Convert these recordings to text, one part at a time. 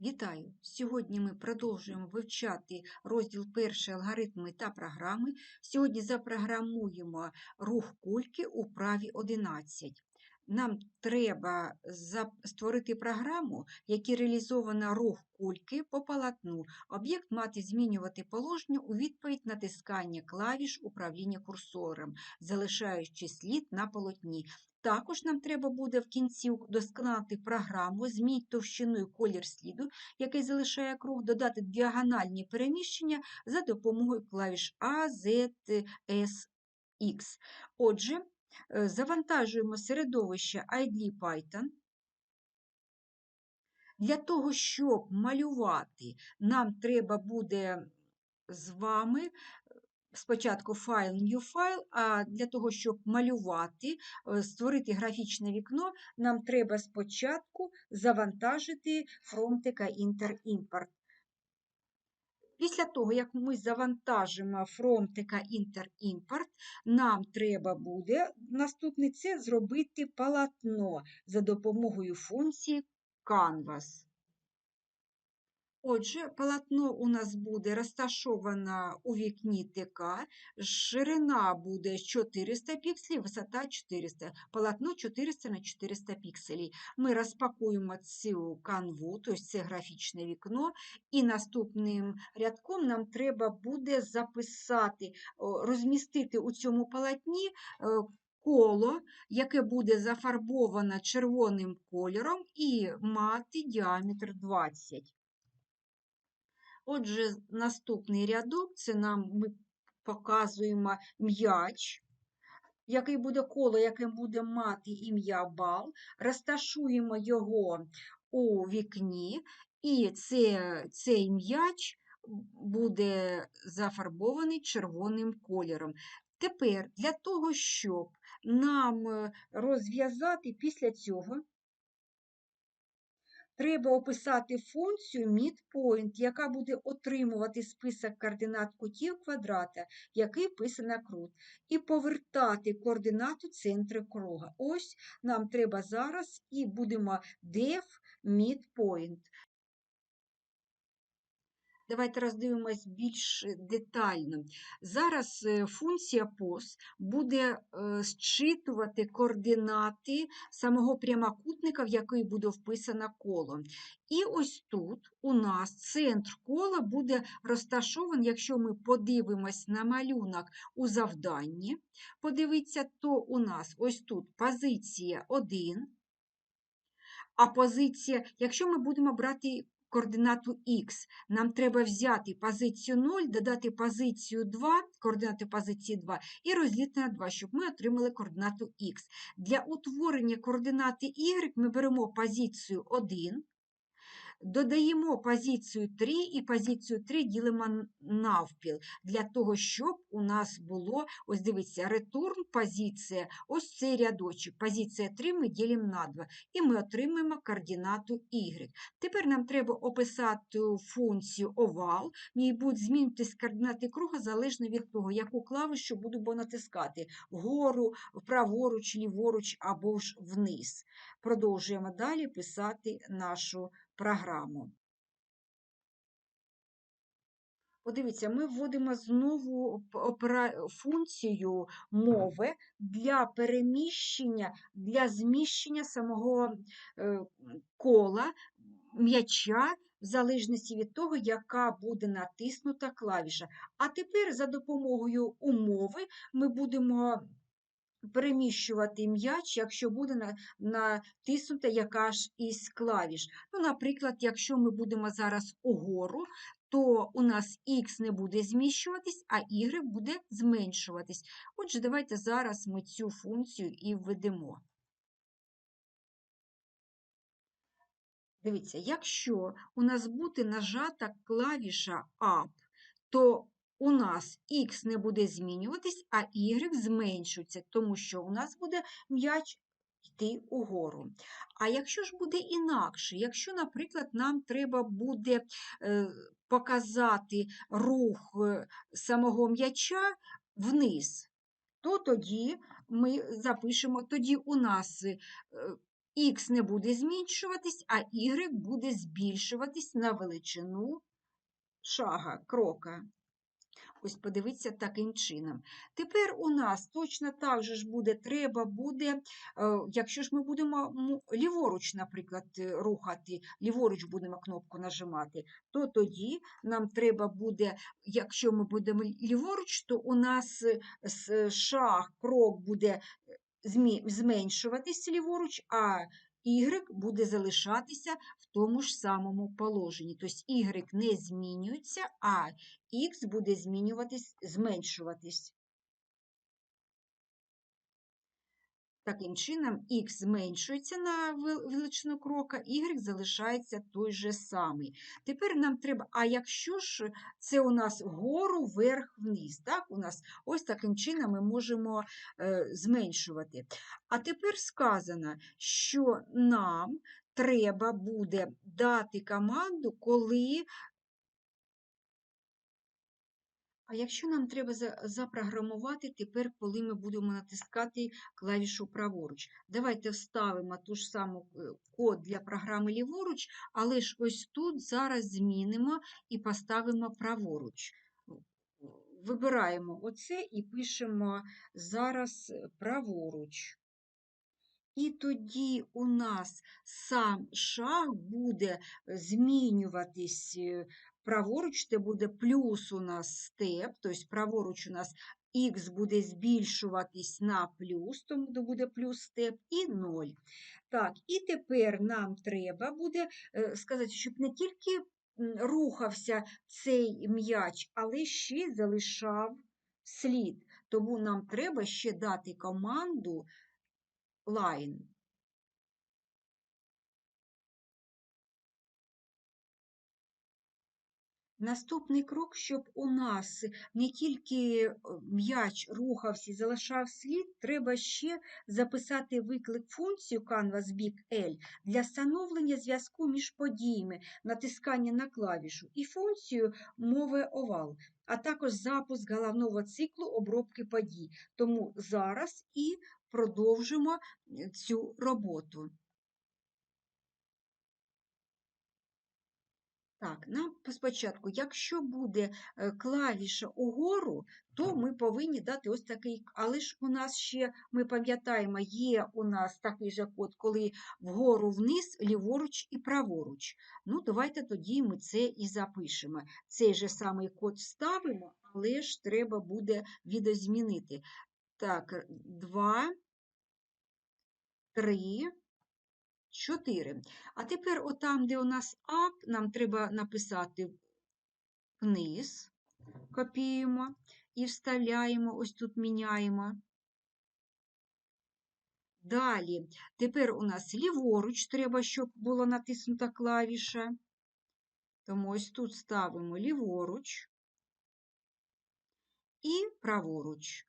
Вітаю! Сьогодні ми продовжуємо вивчати розділ перший алгоритми та програми. Сьогодні запрограмуємо рух кульки у праві 11. Нам треба створити програму, в якій реалізовано рух кульки по полотну. Об'єкт мати змінювати положення у відповідь натискання клавіш управління курсором, залишаючи слід на полотні. Також нам треба буде в кінці удосконалити програму, змінити товщину і колір сліду, який залишає круг, додати діагональні переміщення за допомогою клавіш A, Z, S, X. Отже, е, завантажуємо середовище IDLE Python. Для того, щоб малювати, нам треба буде з вами спочатку файл New File, а для того, щоб малювати, е, створити графічне вікно, нам треба спочатку завантажити From.tk Inter Import. Після того, як ми завантажимо Inter Import, нам треба буде наступне це зробити полотно за допомогою функції Canvas. Отже, полотно у нас буде розташовано у вікні ТК, ширина буде 400 пікселів, висота 400, полотно 400 на 400 пікселів. Ми розпакуємо цю канву, тобто це графічне вікно, і наступним рядком нам треба буде записати, розмістити у цьому полотні е, коло, яке буде зафарбовано червоним кольором і мати діаметр 20. Отже, наступний рядок це нам ми показуємо м'яч, який буде коло, яке буде мати ім'я бал, розташуємо його у вікні, і це, цей м'яч буде зафарбований червоним кольором. Тепер для того, щоб нам е, розв'язати після цього. Треба описати функцію midpoint, яка буде отримувати список координат кутів квадрата, який писано крут, і повертати координату центру круга. Ось нам треба зараз і будемо def midpoint. Давайте роздивимось більш детально. Зараз е, функція POS буде е, зчитувати координати самого прямокутника, в який буде вписано коло. І ось тут у нас центр кола буде розташований, якщо ми подивимось на малюнок у завданні, подивіться, то у нас ось тут позиція 1, а позиція, якщо ми будемо брати координату х, нам треба взяти позицію 0, додати позицію 2, координати позиції 2 і розділити на 2, щоб ми отримали координату х. Для утворення координати y ми беремо позицію 1, додаємо позицію 3 і позицію 3 ділимо навпіл, для того, щоб у нас було, ось дивіться, return позиція, ось цей рядочок. Позиція 3 ми ділимо на 2, і ми отримаємо координату y. Тепер нам треба описати функцію овал, в ній будуть змінитись координати круга залежно від того, яку клавішу будемо натискати вгору, праворуч, ліворуч або ж вниз. Продовжуємо далі писати нашу програму. Подивіться, ми вводимо знову функцію мови для переміщення, для зміщення самого е, кола м'яча, в залежності від того, яка буде натиснута клавіша. А тепер за допомогою умови ми будемо переміщувати м'яч, якщо буде на- натиснута яка ж із клавіш. Ну, наприклад, якщо ми будемо зараз угору, то у нас Х не буде зміщуватись, а Y буде зменшуватись. Отже, давайте зараз ми цю функцію і введемо. Дивіться, якщо у нас буде нажата клавіша Up, то у нас Х не буде змінюватись, а Y зменшується, тому що у нас буде м'яч йти угору. А якщо ж буде інакше, якщо, наприклад, нам треба буде е, показати рух е, самого м'яча вниз, то тоді ми запишемо, тоді у нас е, Х не буде зменшуватись, а Y буде збільшуватись на величину шага, крока. Ось подивіться таким чином. Тепер у нас точно так же ж буде, треба буде, е, якщо ж ми будемо ліворуч, наприклад, е, рухати, ліворуч будемо кнопку нажимати, то тоді нам треба буде, якщо ми будемо ліворуч, то у нас е, шаг, крок буде зменшуватись ліворуч, а Y буде залишатися в тому ж самому положенні. Тобто Y не змінюється, а Х буде змінюватись, зменшуватись. Таким чином, х зменшується на величину крока, y залишається той же самий. Тепер нам треба, а якщо ж це у нас вгору, вверх, вниз, так? У нас ось таким чином ми можемо е, зменшувати. А тепер сказано, що нам треба буде дати команду, коли А якщо нам треба запрограмувати тепер, коли ми будемо натискати клавішу праворуч, давайте вставимо ту ж саму е, код для програми ліворуч, але ж ось тут зараз змінимо і поставимо праворуч. Вибираємо оце і пишемо зараз е, праворуч. І тоді у нас сам шаг буде змінюватись е, праворуч, це буде плюс у нас степ, тобто праворуч у нас х буде збільшуватись на плюс, тому буде плюс степ, і 0. Так, і тепер нам треба буде е, сказати, щоб не тільки рухався цей м'яч, але ще й залишав слід. Тому нам треба ще дати команду line. Наступний крок, щоб у нас не тільки е, м'яч рухався і залишав слід, треба ще записати виклик функцію Canvas Big L для встановлення зв'язку між подіями, натискання на клавішу і функцію мови овал, а також запуск головного циклу обробки подій. Тому зараз і продовжимо е, цю роботу. Так, нам спочатку, якщо буде е, клавіша угору, то ми повинні дати ось такий, але ж у нас ще, ми пам'ятаємо, є у нас такий же код, коли вгору вниз, ліворуч і праворуч. Ну, давайте тоді ми це і запишемо. Цей же самий код ставимо, але ж треба буде відозмінити. Так, 2, 3, 4. А тепер, отам, де у нас up, нам треба написати вниз, копіюємо і вставляємо, ось тут міняємо. Далі, тепер у нас ліворуч треба, щоб була натиснута клавіша. Тому ось тут ставимо ліворуч і праворуч.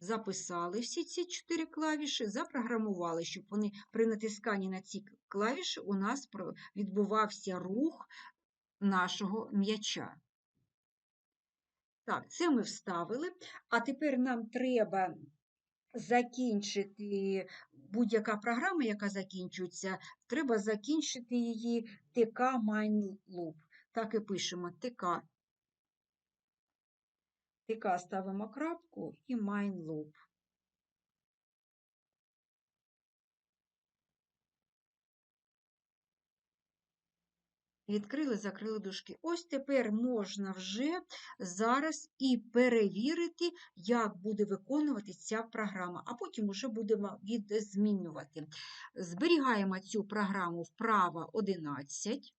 Записали всі ці чотири клавіші, запрограмували, щоб вони при натисканні на ці клавіші у нас відбувався рух нашого м'яча. Так, це ми вставили. А тепер нам треба закінчити будь-яка програма, яка закінчується, треба закінчити її TK Mine Loop. Так і пишемо TK. TK ставимо крапку і Mine Loop. Відкрили, закрили дужки. Ось тепер можна вже зараз і перевірити, як буде виконувати ця програма, а потім вже будемо відзмінювати. Зберігаємо цю програму вправо 11.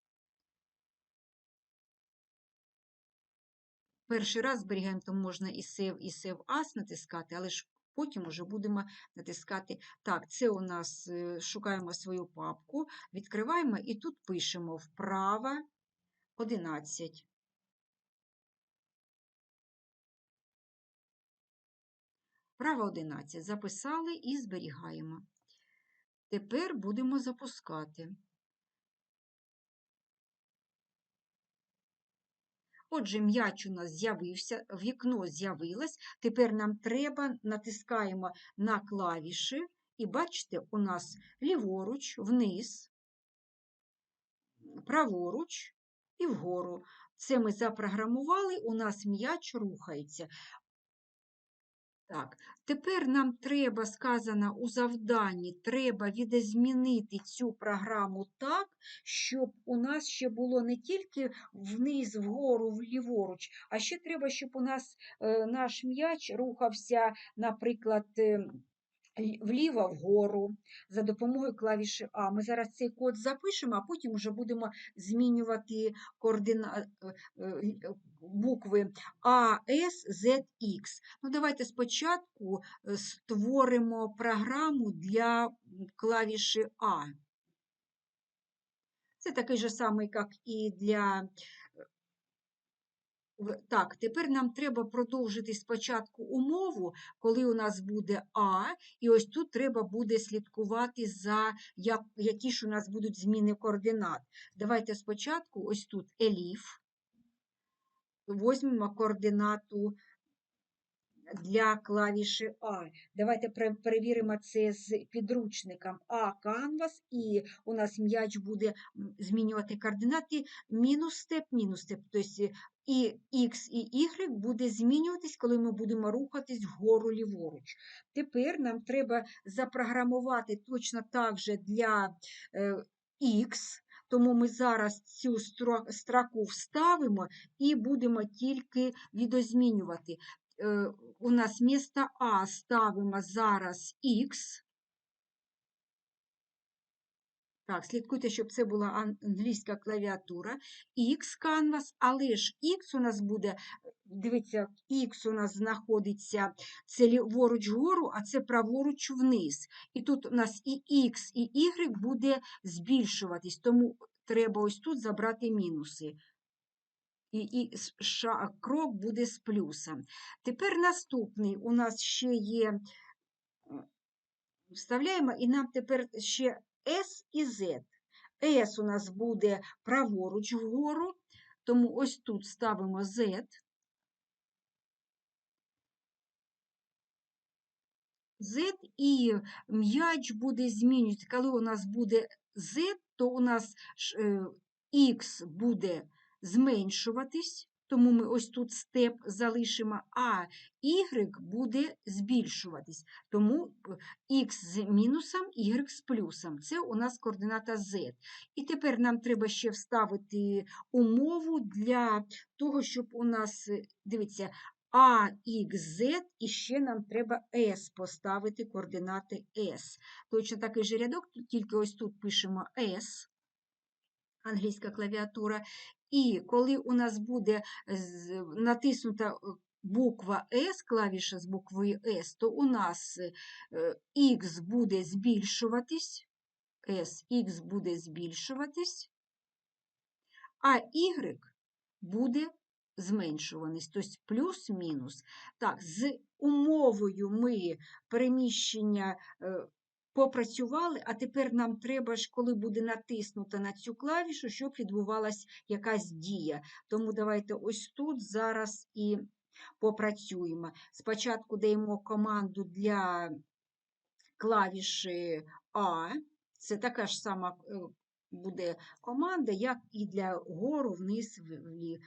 Перший раз зберігаємо, то можна і Save, і Save As натискати, але ж потім вже будемо натискати. Так, це у нас е, шукаємо свою папку, відкриваємо і тут пишемо вправо 11. Вправо 11. Записали і зберігаємо. Тепер будемо запускати. Отже, м'яч у нас з'явився, вікно з'явилось. Тепер нам треба, натискаємо на клавіші І бачите, у нас ліворуч, вниз, праворуч і вгору. Це ми запрограмували, у нас м'яч рухається. Так, тепер нам треба, сказано у завданні, треба відзмінити цю програму так, щоб у нас ще було не тільки вниз, вгору, вліворуч, а ще треба, щоб у нас е, наш м'яч рухався, наприклад, е, вліво вгору за допомогою клавіші А. Ми зараз цей код запишемо, а потім вже будемо змінювати координа... е, е, лі- букви А, С, З, Х. Ну, давайте спочатку е, створимо програму для клавіші А. Це такий же самий, як і для. Так, тепер нам треба продовжити спочатку умову, коли у нас буде А, і ось тут треба буде слідкувати за як, які ж у нас будуть зміни координат. Давайте спочатку ось тут еліф. Возьмемо координату для клавіші А. Давайте перевіримо це з підручником А Canvas, і у нас м'яч буде змінювати координати мінус степ, мінус степ. Тобто і X, і Y буде змінюватись, коли ми будемо рухатись вгору ліворуч. Тепер нам треба запрограмувати точно так же для е, X, тому ми зараз цю строку вставимо і будемо тільки відозмінювати. Е, У нас вместо А ставимо зараз X. Так, слідкуйте, щоб це була англійська клавіатура. X Canvas, але ж X у нас буде, дивіться, X у нас знаходиться це ліворуч вгору, а це праворуч вниз. І тут у нас і X, і Y буде збільшуватись, тому треба ось тут забрати мінуси. І, і ша, крок буде з плюсом. Тепер наступний у нас ще є, е, вставляємо, і нам тепер ще S і Z. S у нас буде праворуч вгору, тому ось тут ставимо Z. Z і м'яч буде змінювати. Коли у нас буде Z, то у нас ш- е, X буде зменшуватись, тому ми ось тут степ залишимо, а Y буде збільшуватись. Тому X з мінусом, Y з плюсом. Це у нас координата Z. І тепер нам треба ще вставити умову для того, щоб у нас, е, дивіться, а, Х, Z, і ще нам треба S поставити координати S. Точно такий же рядок, тільки ось тут пишемо S, англійська клавіатура. І коли у нас буде натиснута е, буква S, клавіша з буквою S, то у нас е, X буде збільшуватись, S, X буде збільшуватись, а Y буде зменшуваність, тобто плюс-мінус. Так, з умовою ми переміщення е, попрацювали, а тепер нам треба ж, коли буде натиснуто на цю клавішу, щоб відбувалася якась дія. Тому давайте ось тут зараз і попрацюємо. Спочатку даємо команду для клавіші А. Це така ж сама е, буде команда, як і для вгору, вниз, е,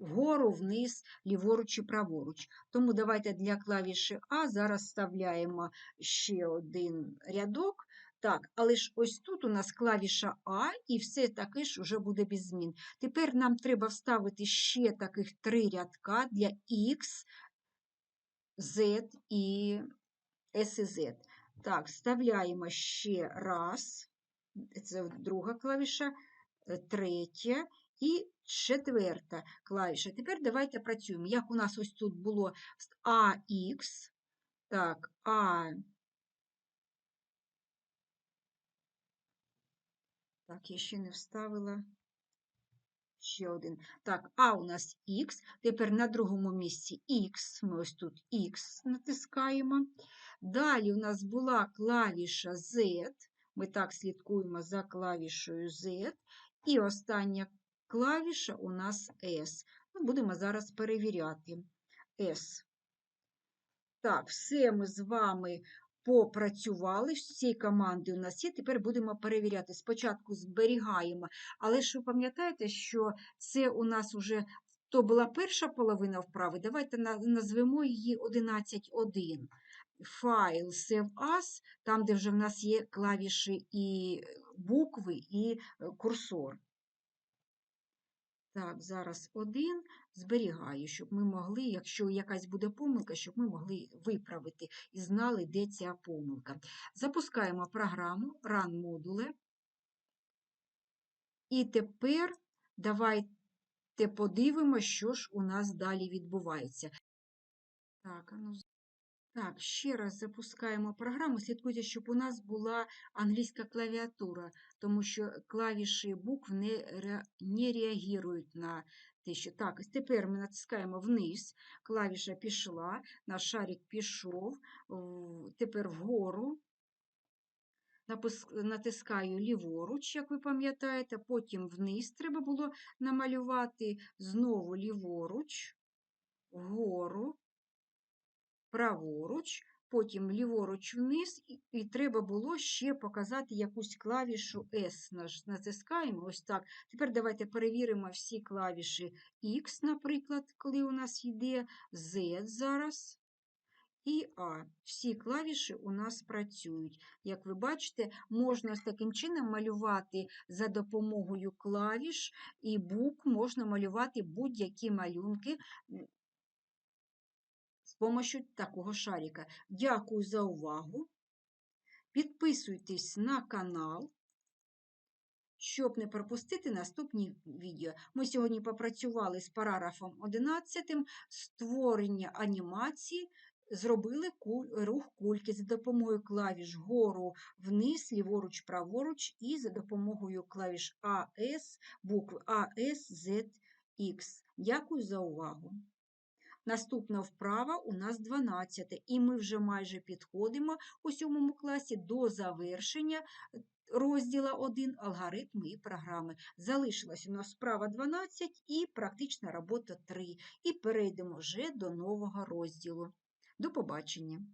вгору, вниз, ліворуч і праворуч. Тому давайте для клавіші А зараз вставляємо ще один рядок. Так, але ж ось тут у нас клавіша А, і все таки ж вже буде без змін. Тепер нам треба вставити ще таких три рядка для X, Z і S і Z. Так, вставляємо ще раз. Це друга клавіша, третя і четверта клавіша. Тепер давайте працюємо. Як у нас ось тут було AX, так, А. Так, я ще не вставила. Ще один. Так, А у нас Х. Тепер на другому місці Х. Ми ось тут Х натискаємо. Далі у нас була клавіша Z. Ми так слідкуємо за клавішою Z. І остання клавіша у нас S. Ну, будемо зараз перевіряти. S. Так, все ми з вами попрацювали, всі команди у нас є, тепер будемо перевіряти. Спочатку зберігаємо, але ж ви пам'ятаєте, що це у нас уже то була перша половина вправи, давайте назвемо її 11.1. Файл Save As, там, де вже в нас є клавіші і букви, і е, курсор. Так, зараз один зберігаю, щоб ми могли, якщо якась буде помилка, щоб ми могли виправити і знали, де ця помилка. Запускаємо програму Run модуле. І тепер давайте подивимося, що ж у нас далі відбувається. Так, ну, так, ще раз запускаємо програму. Слідкуйте, щоб у нас була англійська клавіатура, тому що клавіші букв не, не реагують на те, що так, тепер ми натискаємо вниз, клавіша пішла, наш шарик пішов, тепер вгору. Натискаю ліворуч, як ви пам'ятаєте, потім вниз треба було намалювати, знову ліворуч, вгору, праворуч, потім ліворуч вниз, і, треба було ще показати якусь клавішу S. Натискаємо ось так. Тепер давайте перевіримо всі клавіші X, наприклад, коли у нас йде, Z зараз. І А. Всі клавіші у нас працюють. Як ви бачите, можна ось таким чином малювати за допомогою клавіш і букв, можна малювати будь-які малюнки з допомогою такого шарика. Дякую за увагу. Підписуйтесь на канал, щоб не пропустити наступні відео. Ми сьогодні попрацювали з параграфом 11, створення анімації, зробили рух кульки за допомогою клавіш вгору, вниз, ліворуч, праворуч і за допомогою клавіш AS, букви AS, Z, X. Дякую за увагу. Наступна вправа у нас 12, і ми вже майже підходимо у 7 класі до завершення розділа 1 алгоритми і програми. Залишилась у нас справа 12 і практична робота 3. І перейдемо вже до нового розділу. До побачення!